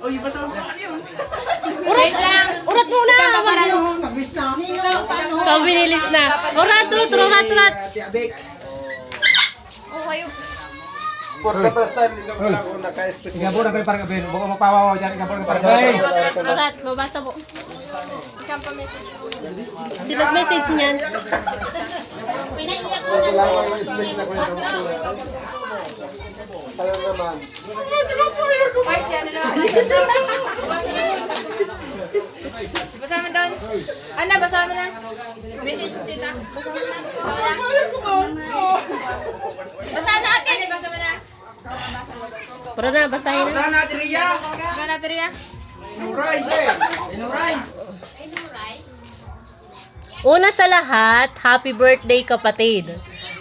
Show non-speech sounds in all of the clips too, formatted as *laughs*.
Uy, basta mo pa yun. Wait lang. Urat muna. Ano, nabis na. So, binilis na. Urat, urat, urat, urat. Tiabik. Oh, kayo. Sport the first time, dito ko lang kung naka-stick. Igabon na kayo parang gabi. Baka mapawaw dyan. Igabon na parang gabi. Urat, mabasa po. Isang pa-message. Sino message niyan? Pinaiyak ko na. Kailangan yung stick na ko yung Kaya naman. Ay, siya na naman. Basa mo doon. Ano, basa mo na. Message si tita. Basa mo na. Basa na. Basa na atin. Basa mo na. Para na, basahin na. Saan natin, Ria? Basa na, Ria. Inuray. Inuray. Una sa lahat, happy birthday kapatid.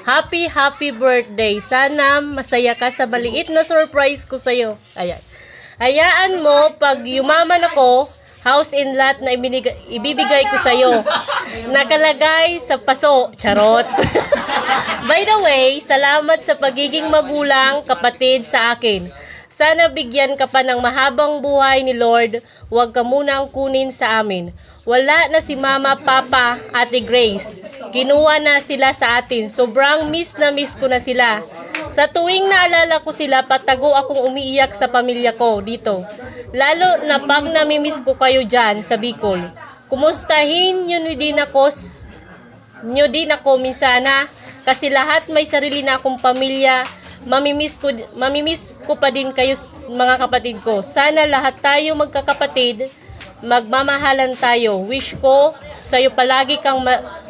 Happy, happy birthday. Sana masaya ka sa maliit na surprise ko sa'yo. Ayan. Hayaan mo, pag yumaman ako, house in lot na ibinigay, ibibigay ko sa'yo. Nakalagay sa paso. Charot. *laughs* By the way, salamat sa pagiging magulang, kapatid sa akin. Sana bigyan ka pa ng mahabang buhay ni Lord. Huwag ka munang kunin sa amin. Wala na si Mama, Papa, Ate Grace. Kinuha na sila sa atin. Sobrang miss na miss ko na sila. Sa tuwing naalala ko sila, patago akong umiiyak sa pamilya ko dito. Lalo na pag namimiss ko kayo dyan sa Bicol. Kumustahin nyo din ako, nyo din ako minsana kasi lahat may sarili na akong pamilya. Mamimiss ko, mamimiss ko pa din kayo mga kapatid ko. Sana lahat tayo magkakapatid magmamahalan tayo. Wish ko sa'yo palagi kang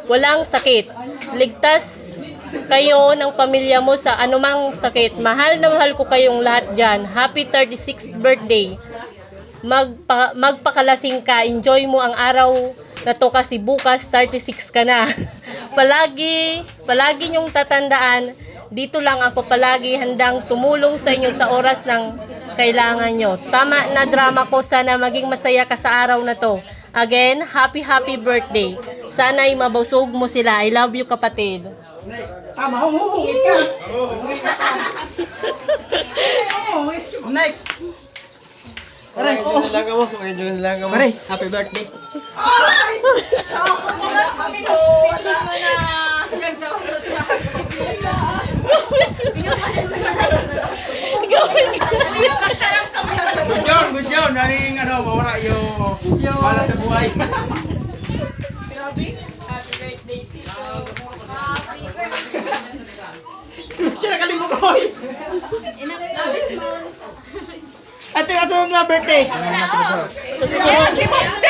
walang sakit. Ligtas kayo ng pamilya mo sa anumang sakit. Mahal na mahal ko kayong lahat dyan. Happy 36th birthday. Magpa- magpakalasing ka. Enjoy mo ang araw na to kasi bukas 36 ka na. *laughs* palagi, palagi niyong tatandaan, dito lang ako palagi handang tumulong sa inyo sa oras ng kailangan nyo. Tama na drama ko, sana maging masaya ka sa araw na to. Again, happy happy birthday. Sana'y mabusog mo sila. I love you kapatid. Tama, humuhungit ka. Humuhungit. Nek. Aray, enjoy na lang mo. Enjoy na lang mo. Aray. Happy birthday. Diyan daw sa Good job, good job. Naling ano, mawala yung bala sa buhay. Happy birthday, Tito. Happy birthday. Siya nakalimutan ko. Ate, kasunod na birthday? Oh, Yeah!